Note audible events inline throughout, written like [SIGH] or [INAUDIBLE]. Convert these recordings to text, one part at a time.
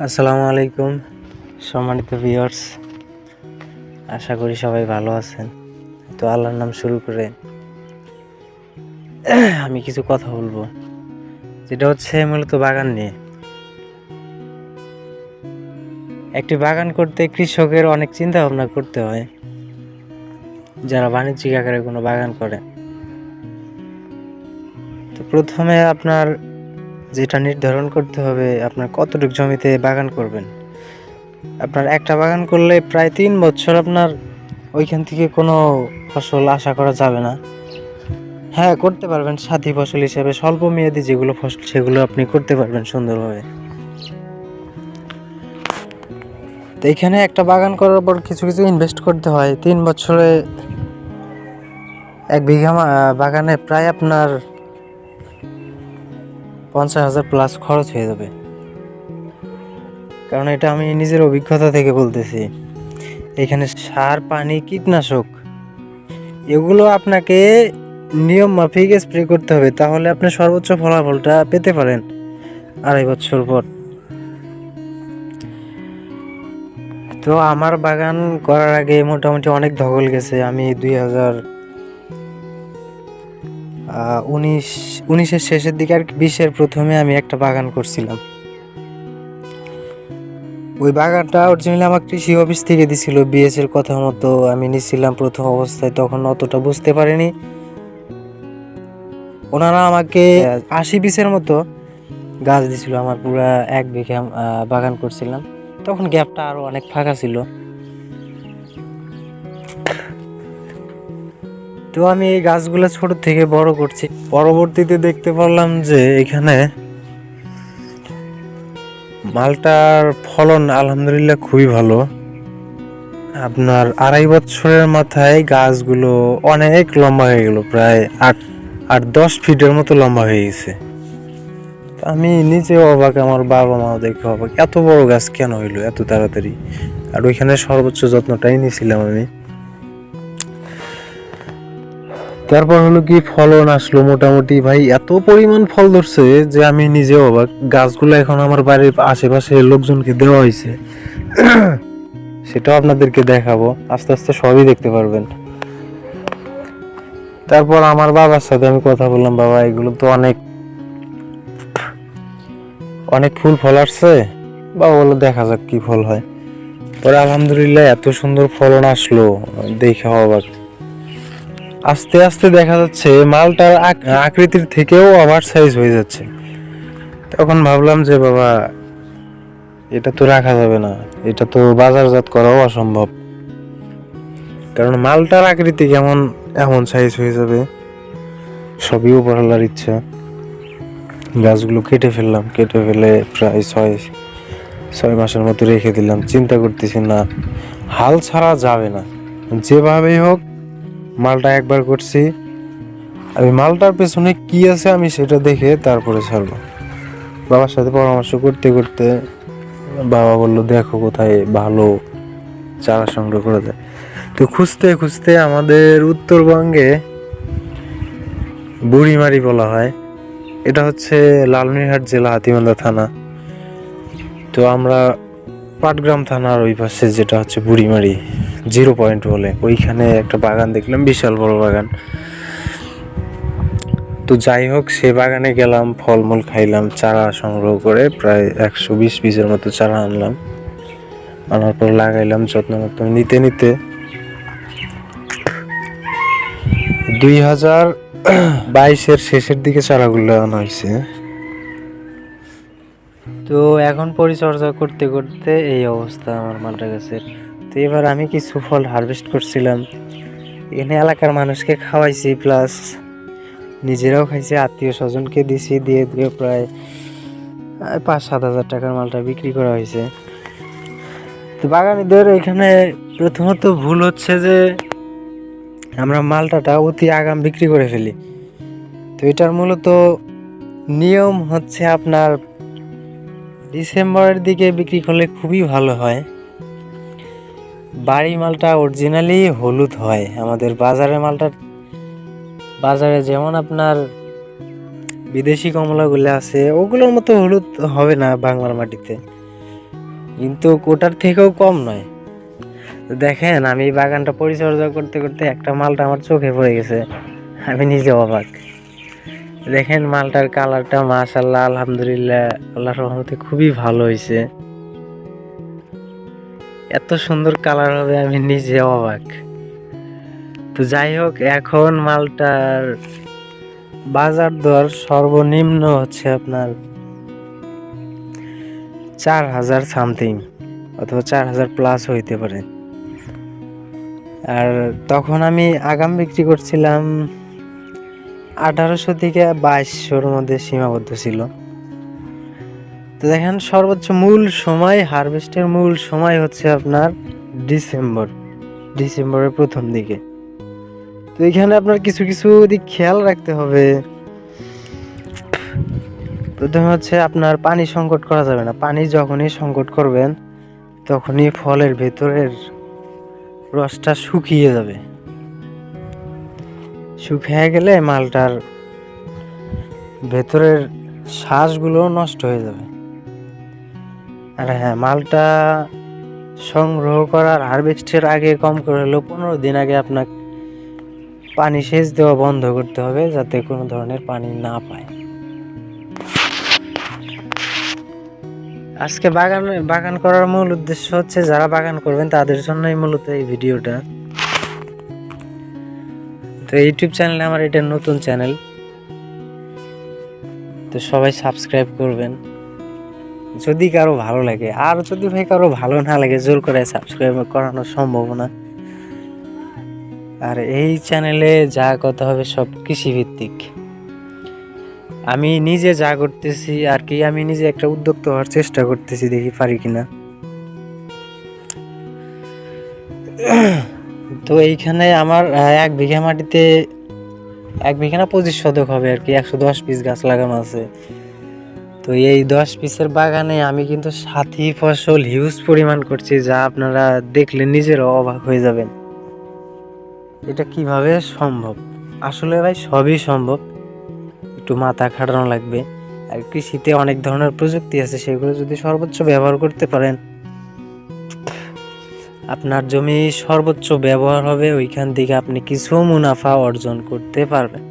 আসসালামু আলাইকুম, সম্মানিত ভিউয়ার্স আশা করি সবাই ভালো আছেন। তো আল্লাহর নাম শুরু করে আমি কিছু কথা বলব। যেটা হচ্ছে মূলত বাগান নিয়ে। একটি বাগান করতে কৃষকের অনেক চিন্তা ভাবনা করতে হয়। যারা বাণিজ্যিক আকারে কোনো বাগান করে। তো প্রথমে আপনার যেটা নির্ধারণ করতে হবে, আপনার কতটুকু জমিতে বাগান করবেন। আপনার একটা বাগান করলে প্রায় তিন বছর আপনার ওইখান থেকে কোনো ফসল আশা করা যাবে না। হ্যাঁ করতে পারবেন, সাথী ফসল হিসেবে স্বল্প মেয়াদি যেগুলো ফসল, সেগুলো আপনি করতে পারবেন সুন্দরভাবে। তো এখানে একটা বাগান করার পর কিছু কিছু ইনভেস্ট করতে হয়। তিন বছরে এক বিঘা বাগানে প্রায় আপনার পঞ্চাশ হাজার প্লাস খরচ হয়ে যাবে। কারণ এটা আমি নিজের অভিজ্ঞতা থেকে বলতেছি। এখানে সার, পানি, কীটনাশক, এগুলো আপনাকে নিয়ম মাফিক স্প্রে করতে হবে, তাহলে আপনি সর্বোচ্চ ফলাফলটা পেতে পারেন আড়াই বছর পর। তো আমার বাগান করার আগে মোটামুটি অনেক ধকল গেছে। আমি দুই হাজার উনিশ উনিশের শেষের দিকে আর বিশের প্রথমে আমি একটা বাগান করছিলাম। ওই বাগানটা অরিজিনালি আমার কৃষি অফিস থেকে দিছিল বিএস এর কথা মতো আমি নিছিলাম প্রথম অবস্থায়, তখন অতটা বুঝতে পারিনি। ওনারা আমাকে আশি পিসের মতো গাছ দিছিল, আমার পুরা এক বিঘা বাগান করছিলাম। তখন গ্যাপটা আরও অনেক ফাঁকা ছিল। তো আমি এই গাছগুলো ছোট থেকে বড় করছি। পরবর্তীতে দেখতে পারলাম যে এখানে মালটার ফলন আলহামদুলিল্লাহ খুবই ভালো। আপনার আড়াই বছরের মাথায় গাছগুলো অনেক লম্বা হয়ে গেল, প্রায় আট আট, দশ ফিটের মতো লম্বা হয়ে গেছে। আমি নিজেও অবাক, আমার বাবা মাও দেখে অবাক, এত বড় গাছ কেন হইল এত তাড়াতাড়ি? আর ওইখানে সর্বোচ্চ যত্নটাই নিয়েছিলাম আমি। তারপর হলো কি ফলন আসলো মোটামুটি ভাই, এত পরিমাণ ফল ধরছে যে আমি নিজে অবাক। গাছগুলো এখন আমার বাড়ির আশেপাশে লোকজনকে দেওয়া হয়েছে। [COUGHS] সেটাও আপনাদেরকে দেখাবো, আস্তে আস্তে সবই দেখতে পারবেন। তারপর আমার বাবার সাথে আমি কথা বললাম, বাবা, এগুলো তো অনেক অনেক ফুল ফল আসছে। বাবা বলল, দেখা যাক কি ফল হয়। পরে আলহামদুলিল্লাহ এত সুন্দর ফলন আসলো, দেখে অবাক। আস্তে আস্তে দেখা যাচ্ছে মালটার আক- আকৃতির থেকেও ওভার সাইজ হয়ে যাচ্ছে। তখন ভাবলাম যে, বাবা, এটা তো রাখা যাবে না। এটা তো বাজারজাত করাও অসম্ভব। কারণ মালটার আকৃতি কেমন, এমন সাইজ হয়ে যাবে, সবই উপরওয়ালার ইচ্ছা। গাছগুলো কেটে ফেললাম, কেটে ফেলে প্রায় ছয় ছয় মাসের মতো রেখে দিলাম। চিন্তা করতেছি, না, হাল ছাড়া যাবে না। যেভাবেই হোক মালটা একবার করছি। আমি মালটার পেছনে কি আছে আমি সেটা দেখে তারপরে ছাড়বো। বাবার সাথে পরামর্শ করতে করতে বাবা বলল, দেখো কোথায় ভালো চারা সংগ্রহ করা যায়। তো খুঁজতে খুঁজতে আমাদের উত্তরবঙ্গে বুড়িমারি বলা হয়। এটা হচ্ছে লালমিরহাট জেলা হাতিমান্দা থানা। তো আমরা পাটগ্রাম থানার ওই পাশে যেটা হচ্ছে বুড়িমারি। জিরো পয়েন্ট বলে। ওইখানে একটা বাগান দেখলাম, বিশাল বড় বাগান। তো যাই হোক, সে বাগানে গেলাম, ফলমূল খাইলাম, চারা সংগ্রহ করে প্রায় একশো বিশ পিসের মতো চারা আনলাম। আনার পর লাগাইলাম, যত্ন মতো নিতে নিতে। দুই হাজার বাইশের শেষের দিকে চারাগুলো আনা হয়েছে। তো এখন পরিচর্যা করতে করতে এই অবস্থা আমার মালটা গাছের তো এবার আমি কিছু ফল হারভেস্ট করছিলাম। এখানে এলাকার মানুষকে খাওয়াইছি প্লাস নিজেরাও খাইছি, আত্মীয় স্বজনকে দিছি, দিয়ে দিয়ে প্রায় পাঁচ সাত হাজার টাকার মালটা বিক্রি করা হয়েছে। তো বাগানিদের এখানে প্রথমত ভুল হচ্ছে যে আমরা মালটাটা অতি আগাম বিক্রি করে ফেলি। তো এটার মূলত নিয়ম হচ্ছে আপনার ডিসেম্বরের দিকে বিক্রি করলে খুবই ভালো হয়। বাড়ি মালটা অরিজিনালি হলুদ হয়। আমাদের বাজারে মালটা, বাজারে যেমন আপনার বিদেশি কমলাগুলো আছে, ওগুলোর মতো হলুদ হবে না বাংলার মাটিতে। কিন্তু ওটার থেকেও কম নয়। দেখেন, আমি বাগানটা পরিচর্যা করতে করতে একটা মালটা আমার চোখে পড়ে গেছে। আমি নিজে অবাক। দেখেন মালটার কালারটা মাশাল্লাহ আলহামদুলিল্লাহ, আল্লাহর রহমতে খুবই ভালো হয়েছে এত সুন্দর কালার হবে, আমি নিজে অবাক। তো যাই হোক, এখন মালটার বাজার দর সর্বনিম্ন হচ্ছে আপনার চার হাজার সামথিং, অথবা চার হাজার প্লাস হইতে পারে। আর তখন আমি আগাম বিক্রি করছিলাম আঠারোশো থেকে বাইশশোর মধ্যে সীমাবদ্ধ ছিল। তো দেখেন, সর্বোচ্চ মূল সময় হারভেস্টের মূল সময় হচ্ছে আপনার ডিসেম্বর, ডিসেম্বরের প্রথম দিকে। তো এখানে আপনার কিছু কিছু দিক খেয়াল রাখতে হবে। প্রথমে হচ্ছে আপনার পানি সংকট করা যাবে না। পানি যখনই সংকট করবেন, তখনই ফলের ভেতরের রসটা শুকিয়ে যাবে। শুকিয়ে গেলে মালটার ভেতরের শ্বাসগুলো নষ্ট হয়ে যাবে। আর হ্যাঁ মালটা সংগ্রহ করার হারভেস্টের আগে কম করে হলেও পনেরো দিন আগে আপনাকে পানি সেচ দেওয়া বন্ধ করতে হবে যাতে কোনো ধরনের পানি না পায়। আজকে বাগান বাগান করার মূল উদ্দেশ্য হচ্ছে যারা বাগান করবেন তাদের জন্যই মূলত এই ভিডিওটা। তো ইউটিউব চ্যানেলে আমার এটা নতুন চ্যানেল। তো সবাই সাবস্ক্রাইব করবেন। যদি কারও ভালো লাগে, আর যদি ভাই কারও ভালো না লাগে, জোর করে সাবস্ক্রাইব করানো সম্ভব না। আর এই চ্যানেলে যা কথা হবে সব কৃষিভিত্তিক। আমি নিজে যা করতেছি, আর কি আমি নিজে একটা উদ্যোক্তা হওয়ার চেষ্টা করতেছি, দেখি পারি কিনা। তো এইখানে আমার এক বিঘা মাটিতে এক বিঘা না পঁচিশ শতক হবে আর কি, একশো দশ পিস গাছ লাগানো আছে। তো এই দশ পিসের বাগানে আমি কিন্তু সাথী ফসল হিউজ পরিমাণ করছি, যা আপনারা দেখলে নিজেরও অবাক হয়ে যাবেন। এটা কীভাবে সম্ভব? আসলে ভাই, সবই সম্ভব। একটু মাথা খাটানো লাগবে। আর কৃষিতে অনেক ধরনের প্রযুক্তি আছে, সেগুলো যদি সর্বোচ্চ ব্যবহার করতে পারেন, আপনার জমি সর্বোচ্চ ব্যবহার হবে, ওইখান থেকে আপনি কিছু মুনাফা অর্জন করতে পারবেন।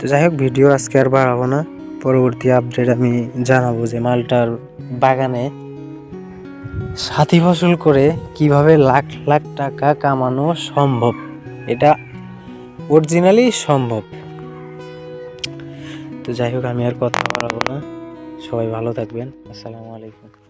তো যাই হোক, ভিডিও আজকে আর বাড়াবো না। পরবর্তী আপডেট আমি জানাব যে মালটার বাগানে সাথী ফসল করে কীভাবে লাখ লাখ টাকা কামানো সম্ভব। এটা অরিজিনালি সম্ভব। তো যাই হোক, আমি আর কথা বাড়াবো না। সবাই ভালো থাকবেন। আসসালামু আলাইকুম।